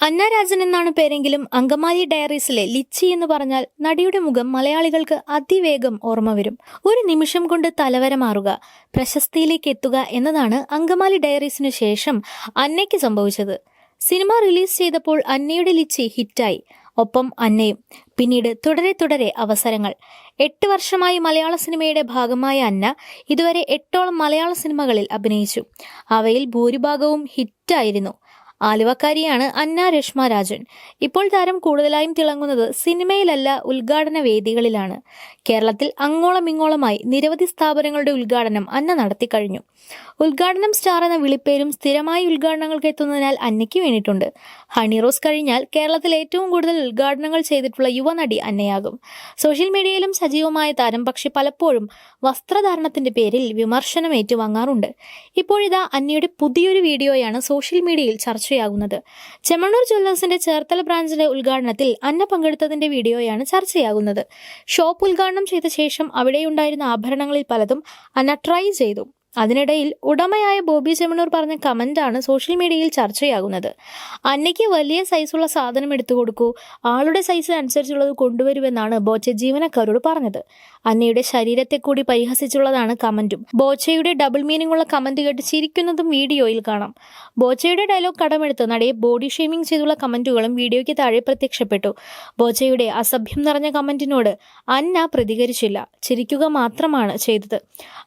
അന്ന രാജൻ എന്നാണ് പേരെങ്കിലും അങ്കമാലി ഡയറീസിലെ ലിച്ചി എന്ന് പറഞ്ഞാൽ നടിയുടെ മുഖം മലയാളികൾക്ക് അതിവേഗം ഓർമ്മ വരും. ഒരു നിമിഷം കൊണ്ട് തലവര മാറുക പ്രശസ്തിയിലേക്ക് എത്തുക എന്നതാണ് അങ്കമാലി ഡയറീസിനു ശേഷം അന്നയ്ക്ക് സംഭവിച്ചത്. സിനിമ റിലീസ് ചെയ്തപ്പോൾ അന്നയുടെ ലിച്ചി ഹിറ്റായി ഒപ്പം അന്നയും. പിന്നീട് തുടരെ തുടരെ അവസരങ്ങൾ. എട്ട് വർഷമായി മലയാള സിനിമയുടെ ഭാഗമായ അന്ന ഇതുവരെ എട്ടോളം മലയാള സിനിമകളിൽ അഭിനയിച്ചു. അവയിൽ ഭൂരിഭാഗവും ഹിറ്റായിരുന്നു. ആലുവക്കാരിയാണ് അന്ന രശ്മ രാജൻ. ഇപ്പോൾ താരം കൂടുതലായും തിളങ്ങുന്നത് സിനിമയിലല്ല ഉദ്ഘാടന വേദികളിലാണ്. കേരളത്തിൽ അങ്ങോളം ഇങ്ങോളമായി നിരവധി സ്ഥാപനങ്ങളുടെ ഉദ്ഘാടനം അന്ന നടത്തിക്കഴിഞ്ഞു ഉദ്ഘാടനം സ്റ്റാർ എന്ന വിളിപ്പേരും സ്ഥിരമായി ഉദ്ഘാടനങ്ങൾക്ക് എത്തുന്നതിനാൽ അന്നയ്ക്ക് വേണ്ടിയിട്ടുണ്ട്. ഹണി റോസ് കഴിഞ്ഞാൽ കേരളത്തിൽ ഏറ്റവും കൂടുതൽ ഉദ്ഘാടനങ്ങൾ ചെയ്തിട്ടുള്ള യുവനടി അന്നയാകും. സോഷ്യൽ മീഡിയയിലും സജീവമായ താരം പക്ഷെ പലപ്പോഴും വസ്ത്രധാരണത്തിന്റെ പേരിൽ വിമർശനം ഏറ്റുവാങ്ങാറുണ്ട്. ഇപ്പോഴിതാ അന്നയുടെ പുതിയൊരു വീഡിയോയാണ് സോഷ്യൽ മീഡിയയിൽ ചർച്ചയാകുന്നത്. ചെമ്മണ്ണൂർ ജ്വല്ലേഴ്സിന്റെ ചേർത്തല ബ്രാഞ്ചിന്റെ ഉദ്ഘാടനത്തിൽ അന്ന പങ്കെടുത്തതിന്റെ വീഡിയോയാണ് ചർച്ചയാകുന്നത്. ഷോപ്പ് ഉദ്ഘാടനം ചെയ്ത ശേഷം അവിടെയുണ്ടായിരുന്ന ആഭരണങ്ങളിൽ പലതും അന്ന ട്രൈ ചെയ്തു. അതിനിടയിൽ ഉടമയായ ബോബി ചെമ്മണൂർ പറഞ്ഞ കമന്റാണ് സോഷ്യൽ മീഡിയയിൽ ചർച്ചയാകുന്നത്. അന്നയ്ക്ക് വലിയ സൈസുള്ള സാധനം എടുത്തു കൊടുക്കൂ ആളുടെ സൈസ് അനുസരിച്ചുള്ളത് കൊണ്ടുവരുമെന്നാണ് ബോച്ച ജീവനക്കാരോട് പറഞ്ഞത്. അന്നയുടെ ശരീരത്തെ കൂടി പരിഹസിച്ചുള്ളതാണ് കമന്റും ബോച്ചയുടെ ഡബിൾ മീനിംഗ് ഉള്ള കമന്റ് കേട്ട് ചിരിക്കുന്നതും വീഡിയോയിൽ കാണാം. ബോച്ചയുടെ ഡയലോഗ് കടമെടുത്ത് നടയെ ബോഡി ഷേമിംഗ് ചെയ്തുള്ള കമന്റുകളും വീഡിയോയ്ക്ക് താഴെ പ്രത്യക്ഷപ്പെട്ടു. ബോച്ചയുടെ അസഭ്യം നിറഞ്ഞ കമന്റിനോട് അന്ന പ്രതികരിച്ചില്ല. ചിരിക്കുക മാത്രമാണ് ചെയ്തത്.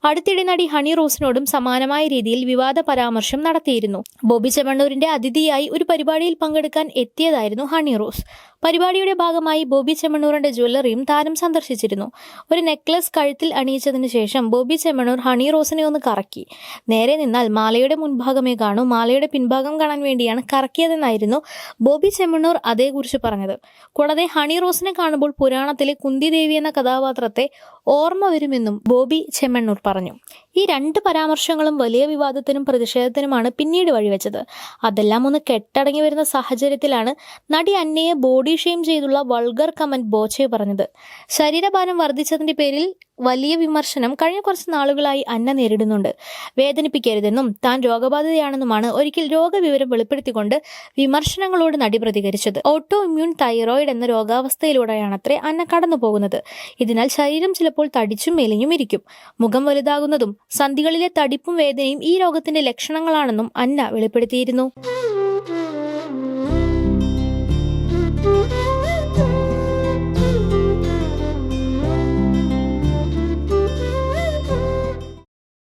അടുത്തിടെ നടി ഹണി റോസിനോടും സമാനമായ രീതിയിൽ വിവാദ പരാമർശം നടത്തിയിരുന്നു. ബോബി ചെമ്മണ്ണൂരിന്റെ അതിഥിയായി ഒരു പരിപാടിയിൽ പങ്കെടുക്കാൻ എത്തിയതായിരുന്നു ഹണി റോസ്. പരിപാടിയുടെ ഭാഗമായി ബോബി ചെമ്മണ്ണൂറിന്റെ ജ്വല്ലറിയും താരം സന്ദർശിച്ചിരുന്നു. ഒരു നെക്ലസ് കഴുത്തിൽ അണിയിച്ചതിനു ശേഷം ബോബി ചെമ്മണ്ണൂർ ഹണി റോസിനെ ഒന്ന് കറക്കി. നേരെ നിന്നാൽ മാലയുടെ മുൻഭാഗമേ കാണൂ. മാലയുടെ പിൻഭാഗം കാണാൻ വേണ്ടിയാണ് കറക്കിയതെന്നായിരുന്നു ബോബി ചെമ്മണ്ണൂർ അതേക്കുറിച്ച് പറഞ്ഞത്. കൂടാതെ ഹണി റോസിനെ കാണുമ്പോൾ പുരാണത്തിലെ കുന്തിദേവി എന്ന കഥാപാത്രത്തെ ഓർമ്മ വരുമെന്നും ബോബി ചെമ്മണ്ണൂർ പറഞ്ഞു. ഈ രണ്ട് പരാമർശങ്ങളും വലിയ വിവാദത്തിനും പ്രതിഷേധത്തിനുമാണ് പിന്നീട് വഴിവെച്ചത്. അതെല്ലാം ഒന്ന് കെട്ടടങ്ങി വരുന്ന സാഹചര്യത്തിലാണ് നടി അന്നയെ ബോഡി ഷെയിം ചെയ്തുള്ള വൾഗർ കമന്റ് ബോച്ചെ പറഞ്ഞത്. ശരീരഭാരം വർദ്ധിച്ചതിന്റെ പേരിൽ വലിയ വിമർശനം കഴിഞ്ഞ കുറച്ച് നാളുകളായി അന്ന നേരിടുന്നുണ്ട്. വേദനിപ്പിക്കരുതെന്നും താൻ രോഗബാധിതയാണെന്നുമാണ് ഒരിക്കൽ രോഗവിവരം വെളിപ്പെടുത്തിക്കൊണ്ട് വിമർശനങ്ങളോട് നടി പ്രതികരിച്ചത്. ഓട്ടോ ഇമ്മ്യൂൺ തൈറോയിഡ് എന്ന രോഗാവസ്ഥയിലൂടെയാണത്രേ അന്ന കടന്നു പോകുന്നത് ഇതിനാൽ ശരീരം ചിലപ്പോൾ തടിച്ചും മെലിഞ്ഞും ഇരിക്കും. മുഖം വലുതാകുന്നതും സന്ധികളിലെ തടിപ്പും വേദനയും ഈ രോഗത്തിന്റെ ലക്ഷണങ്ങളാണെന്നും അന്ന വെളിപ്പെടുത്തിയിരുന്നു.